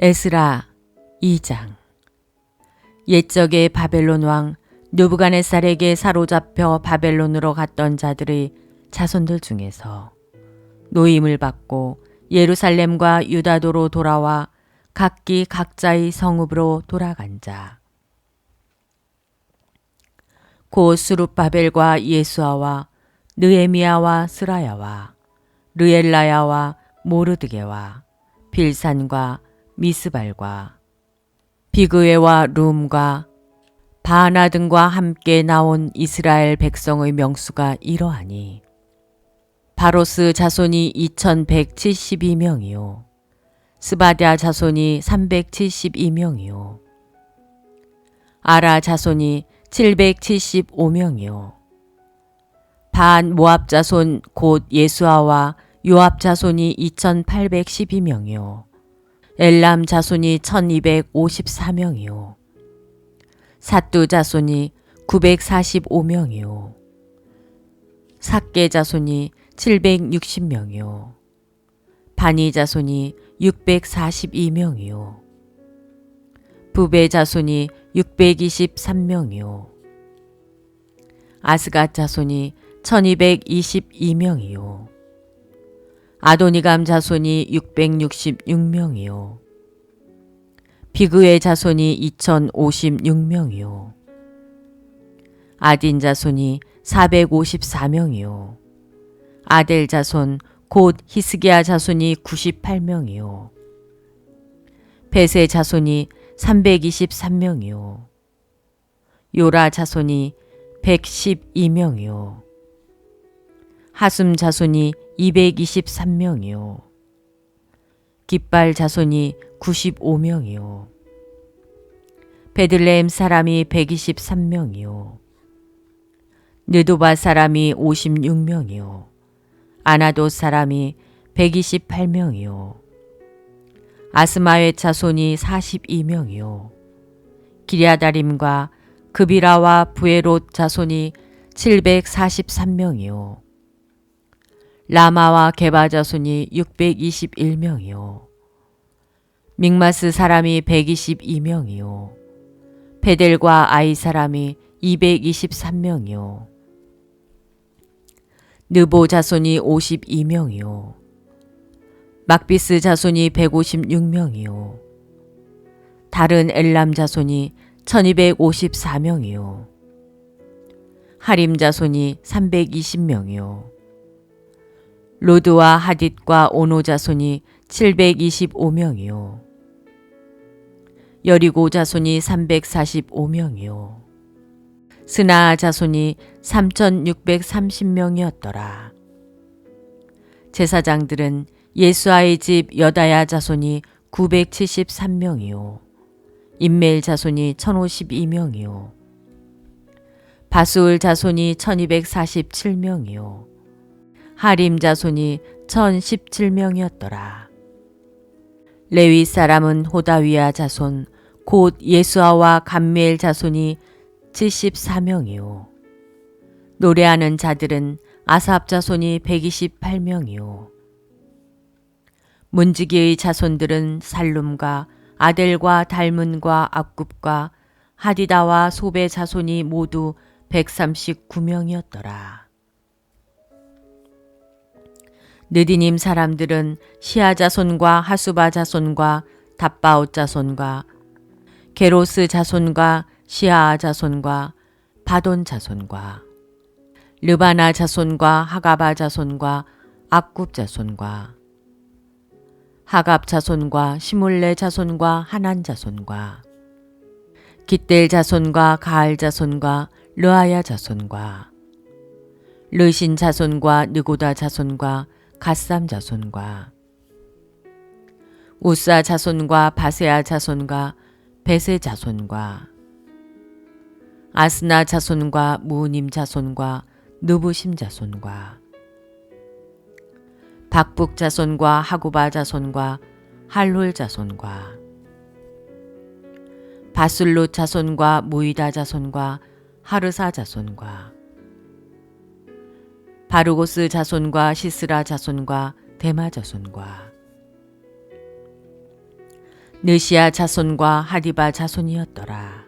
에스라 2장 옛적의 바벨론 왕 느부갓네살에게 사로잡혀 바벨론으로 갔던 자들의 자손들 중에서 노임을 받고 예루살렘과 유다도로 돌아와 각기 각자의 성읍으로 돌아간 자. 고 수룹바벨과 예수아와 느에미아와 스라야와 르엘라야와 모르드게와 빌산과 미스발과 비그웨와 룸과 바나 등과 함께 나온 이스라엘 백성의 명수가 이러하니 바로스 자손이 2172명이요 스바디아 자손이 372명이요 아라 자손이 775명이요 반 모압 자손 곧 예수아와 요압 자손이 2812명이요 엘람 자손이 1254명이요. 사뚜 자손이 945명이요. 삭계 자손이 760명이요. 바니 자손이 642명이요. 부배 자손이 623명이요. 아스가 자손이 1222명이요. 아도니감 자손이 666명이요. 비그의 자손이 2056명이요. 아딘 자손이 454명이요. 아델 자손 곧 히스기야 자손이 98명이요. 베세 자손이 323명이요. 요라 자손이 112명이요. 하숨 자손이 223명이요. 깃발 자손이 95명이요. 베들레헴 사람이 123명이요. 느도바 사람이 56명이요. 아나도 사람이 128명이요. 아스마의 자손이 42명이요. 기리아다림과 그비라와 부에롯 자손이 743명이요. 라마와 게바 자손이 621명이요. 믹마스 사람이 122명이요. 베델과 아이 사람이 223명이요. 느보 자손이 52명이요. 막비스 자손이 156명이요. 다른 엘람 자손이 1254명이요. 하림 자손이 320명이요. 로드와 하딧과 오노 자손이 725명이요. 여리고 자손이 345명이요. 스나 자손이 3630명이었더라. 제사장들은 예수아의 집 여다야 자손이 973명이요. 인멜 자손이 1052명이요. 바수울 자손이 1247명이요. 하림 자손이 1017명이었더라. 레위 사람은 호다위아 자손 곧 예수아와 감미엘 자손이 74명이요. 노래하는 자들은 아삽 자손이 128명이요. 문지기의 자손들은 살룸과 아델과 달문과 악굽과 하디다와 소베 자손이 모두 139명이었더라. 느디님 사람들은 시아 자손과 하수바 자손과 답바옷 자손과 게로스 자손과 시아 자손과 바돈 자손과 르바나 자손과 하가바 자손과 악굽 자손과 하갑 자손과 시몰레 자손과 하난 자손과 깃델 자손과 가알 자손과 르아야 자손과 르신 자손과 느고다 자손과 갓삼 자손과 우사 자손과 바세아 자손과 베세 자손과 아스나 자손과 무님 자손과 느부심 자손과 박북 자손과 하구바 자손과 할롤 자손과 바술루 자손과 모이다 자손과 하르사 자손과 바르고스 자손과 시스라 자손과 데마 자손과 느시아 자손과 하디바 자손이었더라.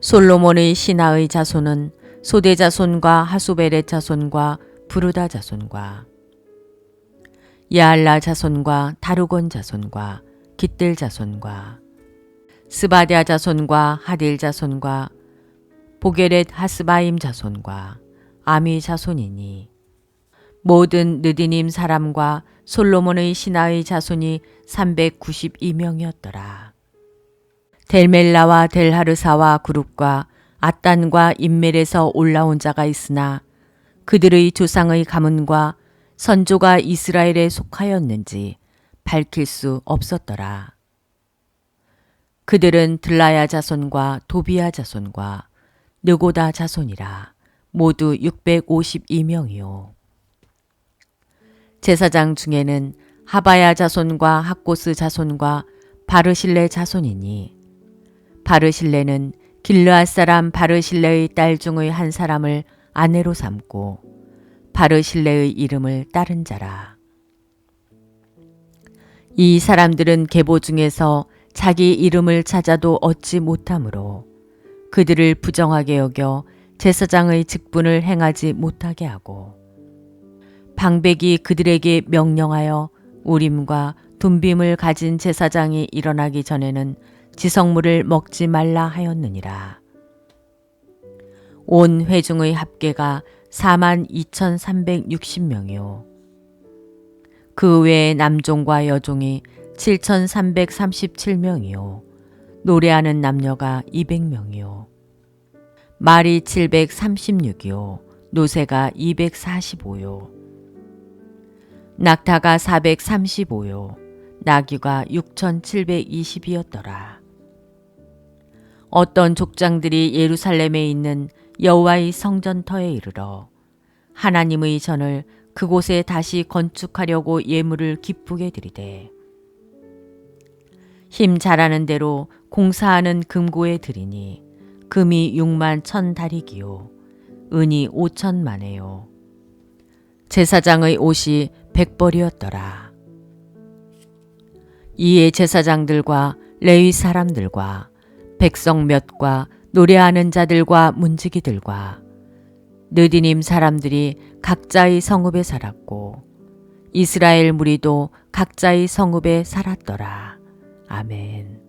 솔로몬의 신하의 자손은 소대 자손과 하수베렛 자손과 부르다 자손과 야알라 자손과 다루곤 자손과 깃들 자손과 스바디아 자손과 하딜 자손과 보게렛 하스바임 자손과 아미 자손이니 모든 느디님 사람과 솔로몬의 신하의 자손이 392명이었더라. 델멜라와 델하르사와 그룹과 아단과 인멜에서 올라온 자가 있으나 그들의 조상의 가문과 선조가 이스라엘에 속하였는지 밝힐 수 없었더라. 그들은 들라야 자손과 도비야 자손과 느고다 자손이라 모두 652명이요. 제사장 중에는 하바야 자손과 학고스 자손과 바르실레 자손이니 바르실레는 길르앗 사람 바르실레의 딸 중의 한 사람을 아내로 삼고 바르실레의 이름을 따른 자라. 이 사람들은 계보 중에서 자기 이름을 찾아도 얻지 못하므로 그들을 부정하게 여겨 제사장의 직분을 행하지 못하게 하고 방백이 그들에게 명령하여 우림과 둠빔을 가진 제사장이 일어나기 전에는 지성물을 먹지 말라 하였느니라. 온 회중의 합계가 4만 2,360명이요. 그 외에 남종과 여종이 7,337명이요. 노래하는 남녀가 200명이요. 말이 736이요. 노새가 245요. 낙타가 435요. 나귀가 6,720이었더라. 어떤 족장들이 예루살렘에 있는 여호와의 성전터에 이르러 하나님의 전을 그곳에 다시 건축하려고 예물을 기쁘게 드리되 힘 잘하는 대로 공사하는 금고에 드리니 금이 6만 천 다리기요 은이 5천 만에요 제사장의 옷이 백벌이었더라 이에 제사장들과 레위 사람들과 백성 몇과 노래하는 자들과 문지기들과 느디님 사람들이 각자의 성읍에 살았고 이스라엘 무리도 각자의 성읍에 살았더라. 아멘.